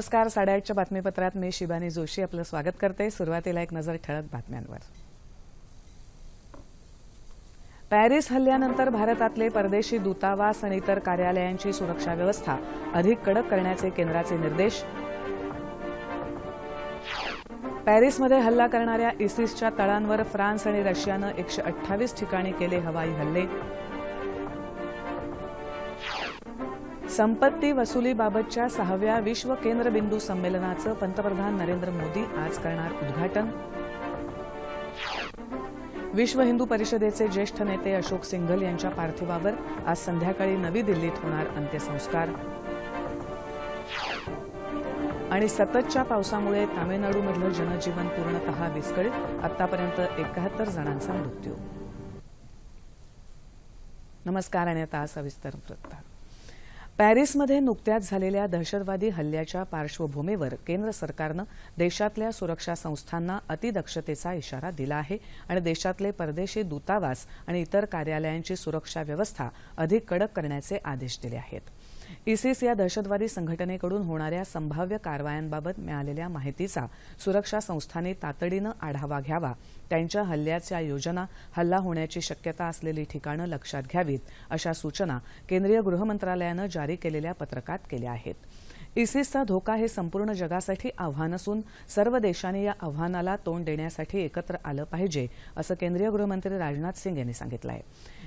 नमस्कार साडेआठच्या बातमीपत्रात मी शिबानी जोशी आपलं स्वागत करते. सुरुवातीला एक नजर ठळक बातम्यांवर. पॅरिस हल्ल्यानंतर भारतातले परदेशी दूतावास आणि इतर कार्यालयांची सुरक्षा व्यवस्था अधिक कडक करण्याचे केंद्राचे निर्देश. पॅरिसमध्ये हल्ला करणाऱ्या इसिसच्या तळांवर फ्रान्स आणि रशियानं एकशे अठ्ठावीस ठिकाणी केले हवाई हल्ले. संपत्ती वसुलीबाबतच्या सहाव्या विश्व केंद्रबिंदू संमेलनाचं पंतप्रधान नरेंद्र मोदी आज करणार उद्घाटन. विश्व हिंदू परिषदेचे ज्येष्ठ नेते अशोक सिंघल यांच्या पार्थिवावर आज संध्याकाळी नवी दिल्लीत होणार अंत्यसंस्कार. आणि सततच्या पावसामुळे तामिळनाडूमधलं जनजीवन पूर्णतः विस्कळीत आतापर्यंत एकाहत्तर जणांचा मृत्यू. नमस्कार आणि आता सविस्तर वृत्त पॅरिसमध्ये नुकत्याच झालेल्या दहशतवादी हल्ल्याच्या पार्श्वभूमीवर केंद्र सरकारनं देशातल्या सुरक्षा संस्थांना अतिदक्षतेचा इशारा दिला आहे आणि देशातले परदेशी दूतावास आणि इतर कार्यालयांची सुरक्षा व्यवस्था अधिक कडक करण्याचे आदेश दिले आहेत. इसिस या दहशतवादी संघटनेकडून होणाऱ्या संभाव्य कारवायांबाबत मिळालेल्या माहितीचा सुरक्षा संस्थांनी तातडीनं आढावा घ्यावा. त्यांच्या हल्ल्याच्या योजना हल्ला होण्याची शक्यता असलेली ठिकाणं लक्षात घ्यावीत अशा सूचना केंद्रीय गृहमंत्रालयानं जारी केलेल्या पत्रकात केल्या आहेत. इसिसचा धोका हे संपूर्ण जगासाठी आव्हान असून सर्व देशांनी या आव्हानाला तोंड देण्यासाठी एकत्र आलं पाहिजे असं केंद्रीय गृहमंत्री राजनाथ सिंग यांनी सांगितलं आहे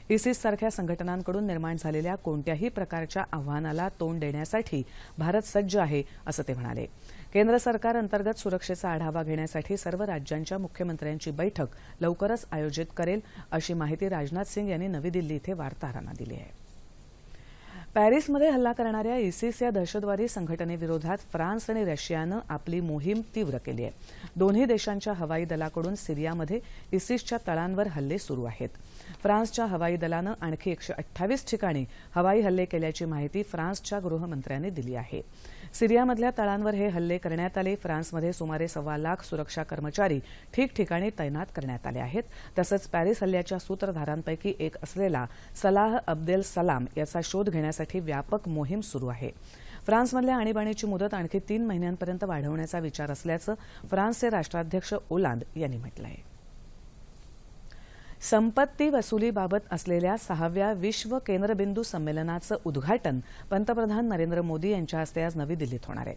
इसिस सारख्या संघटनांकडून निर्माण झालेल्या कोणत्याही प्रकारच्या आव्हानाला तोंड देण्यासाठी भारत सज्ज आहे असं ते म्हणाले. केंद्र सरकार अंतर्गत सुरक्षेचा आढावा घेण्यासाठी सर्व राज्यांच्या मुख्यमंत्र्यांची बैठक लवकरच आयोजित करेल अशी माहिती राजनाथ सिंग यांनी नवी दिल्ली इथं वार्ताहरांना दिली आहे. पॅरिसमध्ये हल्ला करणाऱ्या इसिस या दहशतवादी संघटनेविरोधात फ्रान्स आणि रशियानं आपली मोहीम तीव्र केली आहे. दोन्ही देशांच्या हवाई दलाकडून सिरियामध्ये इसिसच्या तळांवर हल्ले सुरू आहेत. फ्रान्सच्या हवाई दलानं आणखी एकशे अठ्ठावीस ठिकाणी हवाई हल्ले केल्याची माहिती फ्रान्सच्या गृहमंत्र्यांनी दिली आहे. सिरियामधल्या तळांवर हे हल्ले करण्यात आले. फ्रान्समध्ये सुमारे सव्वा लाख सुरक्षा कर्मचारी ठिकठिकाणी तैनात करण्यात आले आहेत. तसंच पॅरिस हल्ल्याच्या सूत्रधारांपैकी एक असलेला सलाह अब्देल सलाम याचा शोध घेण्यासाठी व्यापक मोहीम सुरू आहे. फ्रान्समधल्या आणीबाणीची मुदत आणखी तीन महिन्यांपर्यंत वाढवण्याचा विचार असल्याचं फ्रान्सचे राष्ट्राध्यक्ष ओलांद यांनी म्हटलं आहे संपत्ती वसुलीबाबत असलेल्या सहाव्या विश्व केंद्रबिंदू संमेलनाचं उद्घाटन पंतप्रधान नरेंद्र मोदी यांच्या हस्ते आज नवी दिल्लीत होणार आहे.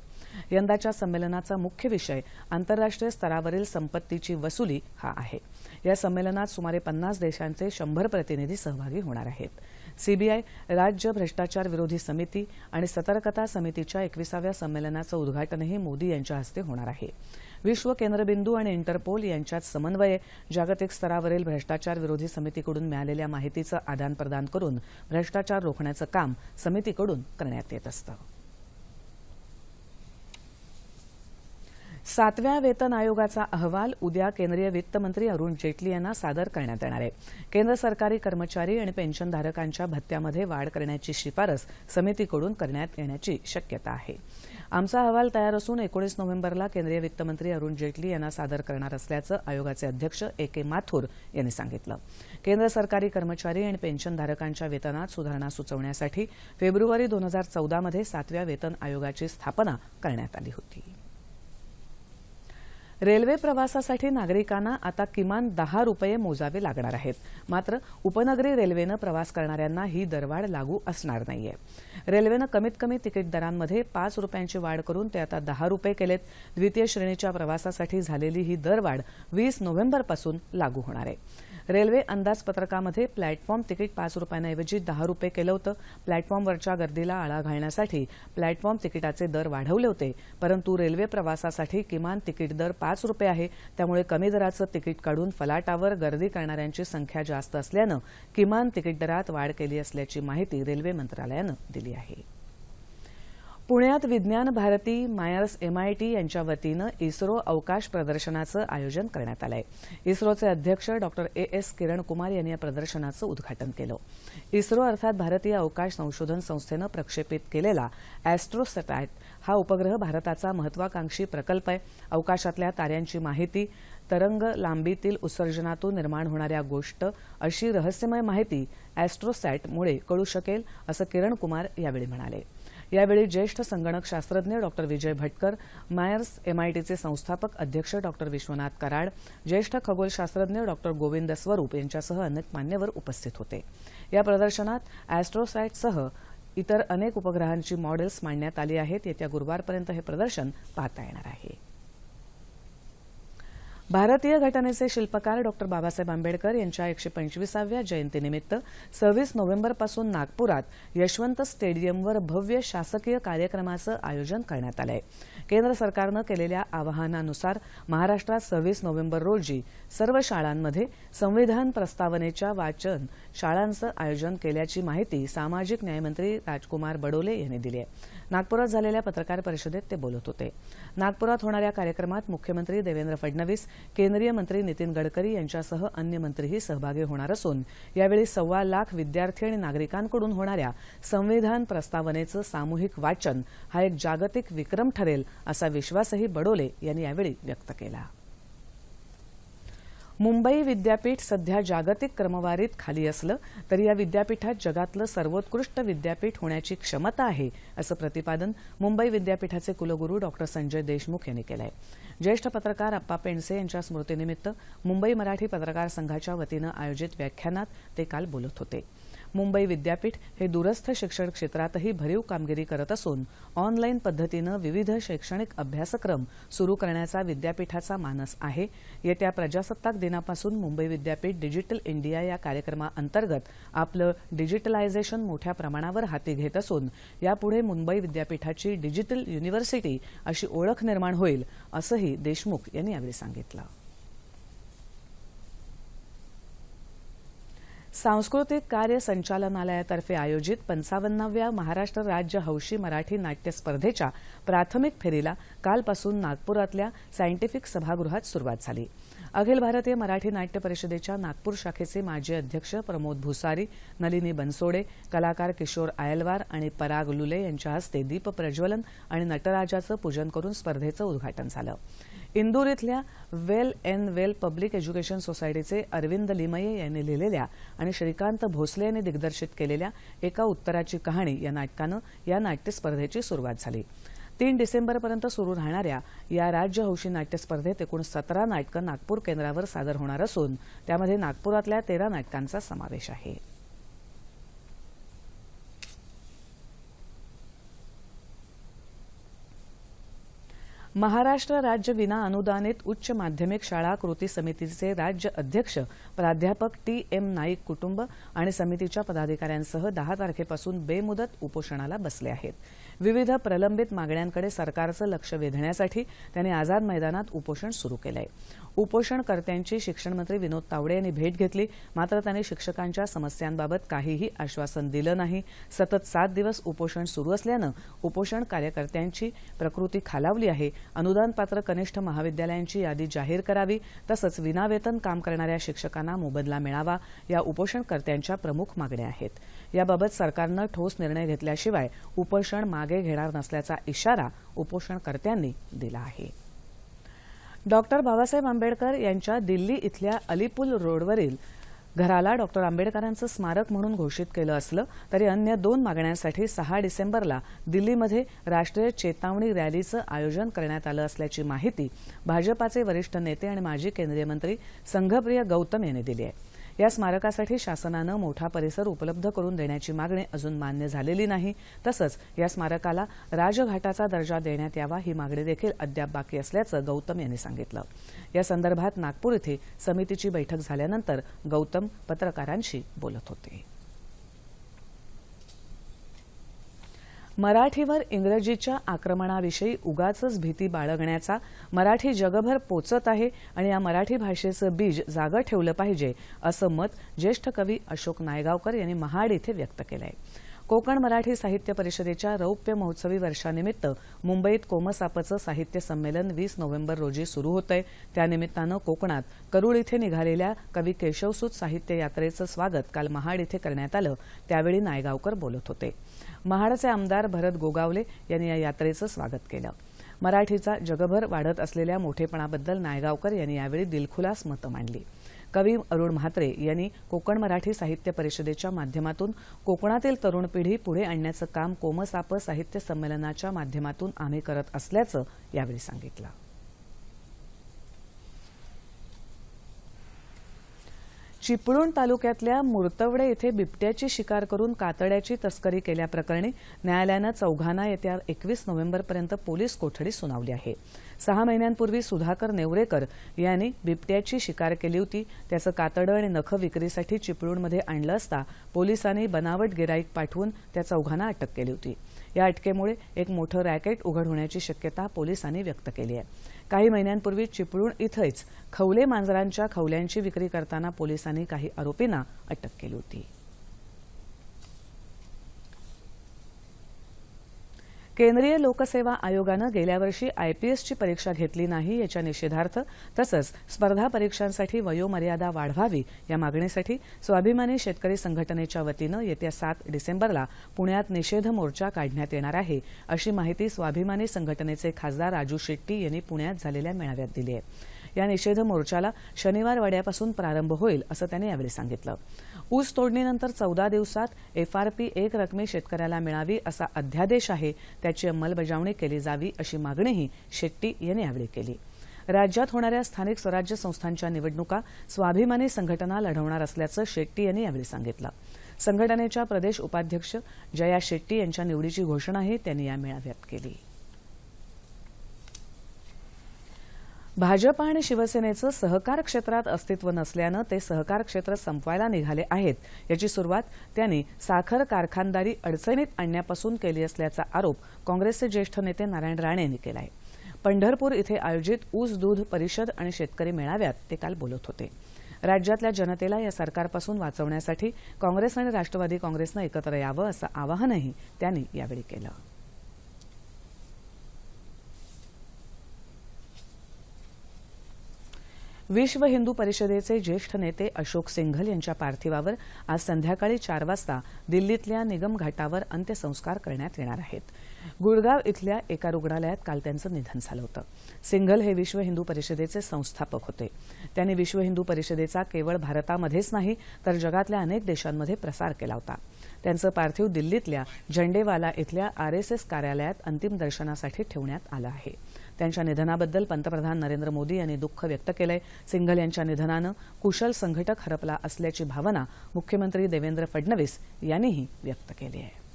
यंदाच्या संमेलनाचा मुख्य विषय आंतरराष्ट्रीय स्तरावरील संपत्तीची वसुली हा आहे. या संमेलनात सुमारे पन्नास देशांचे शंभर प्रतिनिधी सहभागी होणार आहेत. सीबीआय राज्य भ्रष्टाचार विरोधी समिती आणि सतर्कता समितीच्या एकविसाव्या संमेलनाचं उद्घाटनही मोदी यांच्या हस्ते होणार आहे. विश्व केंद्रबिंदू आणि इंटरपोल यांच्यात समन्वय जागतिक स्तरावरील भ्रष्टाचार विरोधी समितीकडून मिळालेल्या माहितीचं आदानप्रदान करून भ्रष्टाचार रोखण्याचं काम समितीकडून करण्यात येत असतं. सातव्या वेतन आयोगाचा अहवाल उद्या केंद्रीय वित्तमंत्री अरुण जेटली यांना सादर करण्यात येणार आहे. केंद्र सरकारी कर्मचारी आणि पेन्शनधारकांच्या भत्त्यामध्ये वाढ करण्याची शिफारस समितीकडून करण्यात येण्याची शक्यता आहे. आमचा अहवाल तयार असून एकोणीस नोव्हेंबरला केंद्रीय वित्तमंत्री अरुण जेटली यांना सादर करणार असल्याचं आयोगाचे अध्यक्ष ए के माथुर यांनी सांगितलं. केंद्र सरकारी कर्मचारी आणि पेन्शनधारकांच्या वेतनात सुधारणा सुचवण्यासाठी फेब्रुवारी दोन हजार चौदामध्ये सातव्या वेतन आयोगाची स्थापना करण्यात आली होती. रेल्वे प्रवासासाठी नागरिकांना आता किमान दहा रुपये मोजावे लागणार आहेत. मात्र उपनगरी रेल्वेनं प्रवास करणाऱ्यांना ही दरवाढ लागू असणार नाहीये. रेल्वेनं कमीत कमी तिकीट दरांमध्ये पाच रुपयांची वाढ करून ते आता दहा रुपये केलेत. द्वितीय श्रेणीच्या प्रवासासाठी झालेली ही दरवाढ वीस नोव्हेंबरपासून लागू होणार आहे. रेल्वे अंदाजपत्रकामध्ये प्लॅटफॉर्म तिकीट पाच रुपयांऐवजी दहा रुपये केलं होतं. प्लॅटफॉर्मवरच्या गर्दीला आळा घालण्यासाठी प्लॅटफॉर्म तिकिटाचे दर वाढवले होते. परंतु रेल्वे प्रवासासाठी किमान तिकीट दर पाच रुपये आहे. त्यामुळे कमी दराचं तिकीट काढून फलाटावर गर्दी करणाऱ्यांची संख्या जास्त असल्यानं किमान तिकीट दरात वाढ केली असल्याची माहिती रेल्वे मंत्रालयानं दिली आहे. पुण्यात विज्ञान भारती मायर्स एमआयटी यांच्या वतीनं इस्रो अवकाश प्रदर्शनाचं आयोजन करण्यात आलं आहे इस्रोचे अध्यक्ष doctor A S Kiran Kumar यांनी या प्रदर्शनाचं उद्घाटन केलं. इस्रो अर्थात भारतीय अवकाश संशोधन संस्थेनं प्रक्षेपित केलेला अॅस्ट्रोसॅटॅट हा उपग्रह भारताचा महत्वाकांक्षी प्रकल्प आहे. अवकाशातल्या ताऱ्यांची माहिती तरंग लांबीतील उत्सर्जनातून निर्माण होणाऱ्या गोष्ट अशी रहस्यमय माहिती अॅस्ट्रोसॅटमुळे कळू शकेल असं किरण कुमार यावेळी म्हणाले. यावेळी ज्येष्ठ संगणक शास्त्रज्ञ डॉक्टर विजय भटकर मायर्स एमआयटीचे संस्थापक अध्यक्ष डॉक्टर विश्वनाथ कराड ज्येष्ठ खगोलशास्त्रज्ञ डॉक्टर गोविंद स्वरूप यांच्यासह अनेक मान्यवर उपस्थित होते. या प्रदर्शनात अॅस्ट्रोसॅटसह इतर अनेक उपग्रहांची मॉडेल्स मांडण्यात आली आहेत. येत्या गुरुवारपर्यंत हे प्रदर्शन पाहता येणार आहे. भारतीय घटनेचे शिल्पकार डॉक्टर बाबासाहेब आंबेडकर यांच्या एकशे पंचवीसाव्या जयंतीनिमित्त सव्वीस नोव्हेंबरपासून नागपुरात यशवंत स्टेडियमवर भव्य शासकीय कार्यक्रमाचं आयोजन करण्यात आलं आहे केंद्र सरकारनं केलेल्या आवाहनानुसार महाराष्ट्रात सव्वीस नोव्हेंबर रोजी सर्व शाळांमध्ये संविधान प्रस्तावनेच्या वाचन शाळांचं आयोजन केल्याची माहिती सामाजिक न्यायमंत्री राजकुमार बडोले यांनी दिली आहे. नागपुरात झालेल्या पत्रकार परिषदेत ते बोलत होते. नागपुरात होणाऱ्या कार्यक्रमात मुख्यमंत्री देवेंद्र फडणवीस केंद्रीय मंत्री नितीन गडकरी यांच्यासह अन्य मंत्रीही सहभागी होणार असून यावेळी सव्वा लाख विद्यार्थी आणि नागरिकांकडून होणाऱ्या संविधान प्रस्तावनेचं सामूहिक वाचन हा एक जागतिक विक्रम ठरेल असा विश्वासही बडोले यांनी यावेळी व्यक्त केला. मुंबई विद्यापीठ सध्या जागतिक क्रमवारीत खाली असलं तरी या विद्यापीठात जगातलं सर्वोत्कृष्ट विद्यापीठ होण्याची क्षमता आहे असं प्रतिपादन मुंबई विद्यापीठाचे कुलगुरू डॉक्टर संजय देशमुख यांनी केलं आहे ज्येष्ठ पत्रकार अप्पा पेंडसे यांच्या स्मृतीनिमित्त मुंबई मराठी पत्रकार संघाच्या वतीनं आयोजित व्याख्यानात ते काल बोलत होते. मुंबई विद्यापीठ हे दूरस्थ शिक्षण क्षेत्रातही भरीव कामगिरी करत असून ऑनलाईन पद्धतीनं विविध शैक्षणिक अभ्यासक्रम सुरू करण्याचा विद्यापीठाचा मानस आहे. येत्या प्रजासत्ताक दिनापासून मुंबई विद्यापीठ डिजिटल इंडिया या कार्यक्रमाअंतर्गत आपलं डिजिटलायझेशन मोठ्या प्रमाणावर हाती घेत असून यापुढे मुंबई विद्यापीठाची डिजिटल युनिव्हर्सिटी अशी ओळख निर्माण होईल असंही देशमुख यांनी यावेळी सांगितलं. सांस्कृतिक कार्य संचालनालयातर्फे आयोजित पंचावन्नाव्या महाराष्ट्र राज्य हौशी मराठी नाट्य स्पर्धेच्या प्राथमिक फेरीला कालपासून नागपुरातल्या सायंटिफिक सभागृहात सुरुवात झाली. अखिल भारतीय मराठी नाट्य परिषदेच्या नागपूर शाखेचे माजी अध्यक्ष प्रमोद भुसारी नलिनी बनसोडे कलाकार किशोर आयलवार आणि पराग लुले यांच्या हस्ते दीप प्रज्वलन आणि नटराजाचं पूजन करून स्पर्धेचं उद्घाटन झालं. इंदूर इथल्या well and well public education सोसायटीचे अरविंद लिमये यांनी लिहिलेल्या आणि श्रीकांत भोसले यांनी दिग्दर्शित केलेल्या एका उत्तराची कहाणी या नाटकानं या नाट्य स्पर्धेची सुरुवात झाली. तीन डिसेंबरपर्यंत सुरू राहणाऱ्या या राज्य हौशी नाट्य स्पर्धेत एकूण सतरा नाटकं नागपूर केंद्रावर सादर होणार असून त्यामध्ये नागपुरातल्या तेरा नाटकांचा समावेश आहे. महाराष्ट्र राज्य विना अनुदानित उच्च माध्यमिक शाळा कृती समितीचे राज्य अध्यक्ष प्राध्यापक टी एम नाईक कुटुंब आणि समितीच्या पदाधिकाऱ्यांसह दहा तारखेपासून बेमुदत उपोषणाला बसले आहेत. विविध प्रलंबित मागण्यांकडे सरकारचं लक्ष वेधण्यासाठी त्यांनी आझाद मैदानात उपोषण सुरू केलं आहे उपोषणकर्त्यांची शिक्षणमंत्री विनोद तावडे यांनी भेट घेतली. मात्र त्यांनी शिक्षकांच्या समस्यांबाबत काहीही आश्वासन दिलं नाही. सतत सात दिवस उपोषण सुरू असल्यानं उपोषण कार्यकर्त्यांची प्रकृती खालावली आहे. अनुदानपात्र कनिष्ठ महाविद्यालयांची यादी जाहीर करावी तसंच विनावेतन काम करणाऱ्या शिक्षकांना मोबदला मिळावा या उपोषणकर्त्यांच्या प्रमुख मागण्या आहेत. याबाबत सरकारनं ठोस निर्णय घेतल्याशिवाय उपोषण मागे मागे घेणार नसल्याचा इशारा उपोषणकर्त्यांनी दिला आहे. डॉक्टर बाबासाहेब आंबेडकर यांच्या दिल्ली इथल्या अलीपूल रोडवरील घराला डॉक्टर आंबेडकरांचं स्मारक म्हणून घोषित केलं असलं तरी अन्य दोन मागण्यांसाठी सहा डिसेंबरला दिल्लीमध्ये राष्ट्रीय चेतावणी रॅलीचं आयोजन करण्यात आलं असल्याची माहिती भाजपाचे वरिष्ठ नेते आणि माजी केंद्रीय मंत्री संघप्रिय गौतम यांनी दिली आहे. या स्मारकासाठी शासनानं मोठा परिसर उपलब्ध करून देण्याची मागणी अजून मान्य झालेली नाही. तसंच या स्मारकाला राजघाटाचा दर्जा देण्यात यावा ही मागणी देखील अद्याप बाकी असल्याचं गौतम यांनी सांगितलं. या संदर्भात नागपूर इथे समितीची बैठक झाल्यानंतर गौतम पत्रकारांशी बोलत होते. मराठीवर इंग्रजीच्या आक्रमणाविषयी उगाचच भीती बाळगण्याचा मराठी जगभर पोचत आहे आणि या मराठी भाषेचं बीज जागं ठेवलं पाहिजे असं मत ज्येष्ठ कवी अशोक नायगावकर यांनी महाड इथे व्यक्त केलं आहे कोकण मराठी साहित्य परिषदेच्या रौप्य महोत्सवी वर्षानिमित्त मुंबईत कोमसापचं साहित्य संमेलन वीस नोव्हेंबर रोजी सुरू होत आहे त्यानिमित्तानं कोकणात करुळ इथे निघालेल्या कवी केशवसूत साहित्य यात्रेचं स्वागत काल महाड इथे करण्यात आलं. त्यावेळी नायगावकर बोलत होते. महाडचे आमदार भरत गोगावले यांनी या यात्रेचं स्वागत केलं. मराठीचा जगभर वाढत असलेल्या मोठेपणाबद्दल नायगावकर यांनी यावेळी दिलखुलास मतं मांडली. कवी अरुण म्हात्रे यांनी कोकण मराठी साहित्य परिषदेच्या माध्यमातून कोकणातील तरुण पिढी पुढे आणण्याचं काम कोमसाप साहित्य संमेलनाच्या माध्यमातून आम्ही करत असल्याचं यावेळी सांगितलं. चिपळूण तालुक्यातल्या मुर्तवडे इथे बिबट्याची शिकार करून कातड्याची तस्करी केल्याप्रकरणी न्यायालयानं चौघांना येत्या एकवीस नोव्हेंबरपर्यंत पोलीस कोठडी सुनावली आहे. सहा महिन्यांपूर्वी सुधाकर नेवरेकर यांनी बिबट्याची शिकार केली होती. त्याचं कातडं आणि नखं विक्रीसाठी चिपळूणमध्ये आणलं असता पोलिसांनी बनावट गिराईक पाठवून त्या चौघांना अटक केली होती. या अटकेमुळे एक मोठं रॅकेट उघड होण्याची शक्यता पोलिसांनी व्यक्त केली आहे. काही महिन्यांपूर्वी चिपळूण इथंच खवले मांजरांच्या खवल्यांची विक्री करताना पोलिसांनी काही आरोपींना अटक केली होती. केंद्रीय लोकसेवा आयोगानं गेल्या वर्षी आयपीएसची परीक्षा घेतली नाही याच्या निषेधार्थ तसंच स्पर्धा परीक्षांसाठी वयोमर्यादा वाढवावी या मागणीसाठी स्वाभिमानी शेतकरी संघटनेच्या वतीनं येत्या सात डिसेंबरला पुण्यात निषेध मोर्चा काढण्यात येणार आहे अशी माहिती स्वाभिमानी संघटनेचे खासदार राजू शेट्टी यांनी पुण्यात झालेल्या मेळाव्यात दिली आहे. या निषेध मोर्चाला शनिवार वाड्यापासून प्रारंभ होईल असं त्यांनी यावेळी सांगितलं. ऊस तोडणीनंतर चौदा दिवसात एफआरपी एक रकमी शेतकऱ्याला मिळावी असा अध्यादेश आहे त्याची अंमलबजावणी केली जावी अशी मागणीही शेट्टी यांनी यावेळी केली. राज्यात होणाऱ्या स्थानिक स्वराज्य संस्थांच्या निवडणुका स्वाभिमानी संघटना लढवणार असल्याचं शेट्टी यांनी यावेळी सांगितलं. संघटनेच्या प्रदेश उपाध्यक्ष जया शेट्टी यांच्या निवडीची घोषणाही त्यांनी या मेळाव्यात केली. भाजप आणि शिवसेनेचं सहकार क्षेत्रात अस्तित्व नसल्यानं ते सहकार क्षेत्र संपवायला निघाले आहेत. याची सुरुवात त्यांनी साखर कारखानदारी अडचणीत आणण्यापासून केली असल्याचा आरोप काँग्रेसचे ज्येष्ठ नेते नारायण राणे यांनी केला आहे. पंढरपूर इथे आयोजित ऊस दूध परिषद आणि शेतकरी मेळाव्यात ते काल बोलत होते. राज्यातल्या जनतेला या सरकारपासून वाचवण्यासाठी काँग्रेस आणि राष्ट्रवादी काँग्रेसनं एकत्र यावं असं आवाहनही त्यांनी यावेळी केलं. विश्व हिंदू परिषदेचे ज्येष्ठ नेते अशोक सिंघल यांच्या पार्थिवावर आज संध्याकाळी चार वाजता दिल्लीतल्या निगम घाटावर अंत्यसंस्कार करण्यात येणार आहेत. गुळगाव इथल्या एका रुग्णालयात काल त्यांचं निधन झालं होतं. सिंघल हे विश्व हिंदू परिषदेचे संस्थापक होते. त्यांनी विश्व हिंदू परिषदेचा केवळ भारतामध्येच नाही तर जगातल्या अनेक देशांमध्ये प्रसार केला होता. त्यांचं पार्थिव दिल्लीतल्या झंडेवाला इथल्या आरएसएस कार्यालयात अंतिम दर्शनासाठी ठेवण्यात आलं आहे. त्यांच्या निधनाबद्दल पंतप्रधान नरेंद्र मोदी यांनी दुःख व्यक्त केलंय. सिंघल यांच्या निधनानं कुशल संघटक हरपला असल्याची भावना मुख्यमंत्री देवेंद्र फडणवीस यांनीही व्यक्त केली आहे.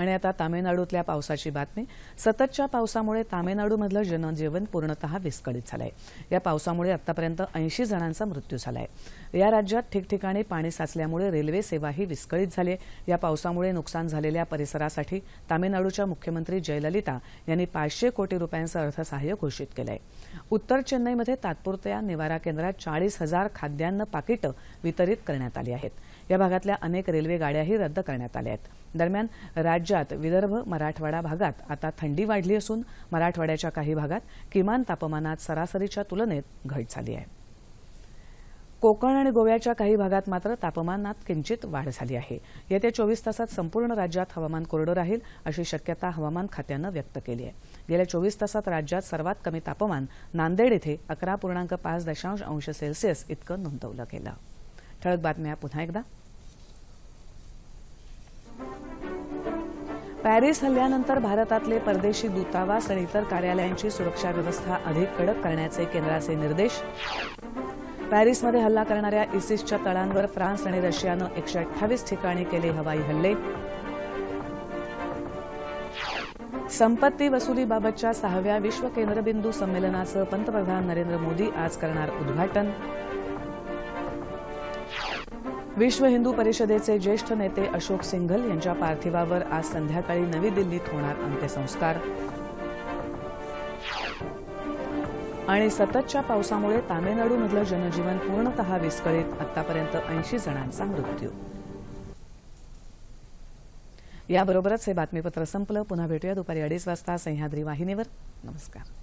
आणि आता तामिळनाडूतल्या पावसाची बातमी. सततच्या पावसामुळे तामिळनाडूमधलं जनजीवन पूर्णतः विस्कळीत झालंय. या पावसामुळे आतापर्यंत ऐंशी जणांचा मृत्यू झालाय. या राज्यात ठिकठिकाणी पाणी साचल्यामुळे रेल्वे सेवाही विस्कळीत झाली या पावसामुळे नुकसान झालेल्या परिसरासाठी तामिळनाडूच्या मुख्यमंत्री जयललिता यांनी पाचशे कोटी रुपयांचं अर्थसहाय्य घोषित केलंय. उत्तर चेन्नईमध्ये तात्पुरत्या निवारा केंद्रात चाळीस हजार खाद्यान्न पाकिटं वितरित करण्यात आली आहेत. या भागातल्या अनेक रेल्वे गाड्याही रद्द करण्यात आल्या आहेत. दरम्यान राज्य राज्यात विदर्भ मराठवाडा भागात आता थंडी वाढली असून मराठवाड्याच्या काही भागात किमान तापमानात सरासरीच्या तुलनेत घट झाली आहे. कोकण आणि गोव्याच्या काही भागात मात्र तापमानात किंचित वाढ झाली आहे. येत्या चोवीस तासात संपूर्ण राज्यात हवामान कोरडं राहील अशी शक्यता हवामान खात्यानं व्यक्त केली आहे. गेल्या चोवीस तासात राज्यात सर्वात कमी तापमान नांदेड इथे अकरा पूर्णांक पाच दशांश अंश सेल्सिअस इतकं नोंदवलं गेलं. ठळक बातम्या पुन्हा एकदा. पॅरिस हल्ल्यानंतर भारतातले परदेशी दूतावास आणि इतर कार्यालयांची सुरक्षा व्यवस्था अधिक कडक करण्याचे केंद्राचे निर्देश. पॅरिसमध्ये हल्ला करणाऱ्या इसिसच्या तळांवर फ्रान्स आणि रशियानं एकशे अठ्ठावीस ठिकाणी केले हवाई हल्ले. संपत्ती वसुलीबाबतच्या सहाव्या विश्व केंद्रबिंदू संमेलनाचं पंतप्रधान नरेंद्र मोदी आज करणार उद्घाटन. विश्व हिंदू परिषदेचे ज्येष्ठ नेते अशोक सिंघल यांच्या पार्थिवावर आज संध्याकाळी नवी दिल्लीत होणार अंत्यसंस्कार. आणि सततच्या पावसामुळे तामिळनाडूमधलं जनजीवन पूर्णतः विस्कळीत आतापर्यंत ऐंशी जणांचा मृत्यू. याबरोबरच हे बातमीपत्र संपलं. पुन्हा भेटूया दुपारी अडीच वाजता सह्याद्री वाहिनीवर. नमस्कार.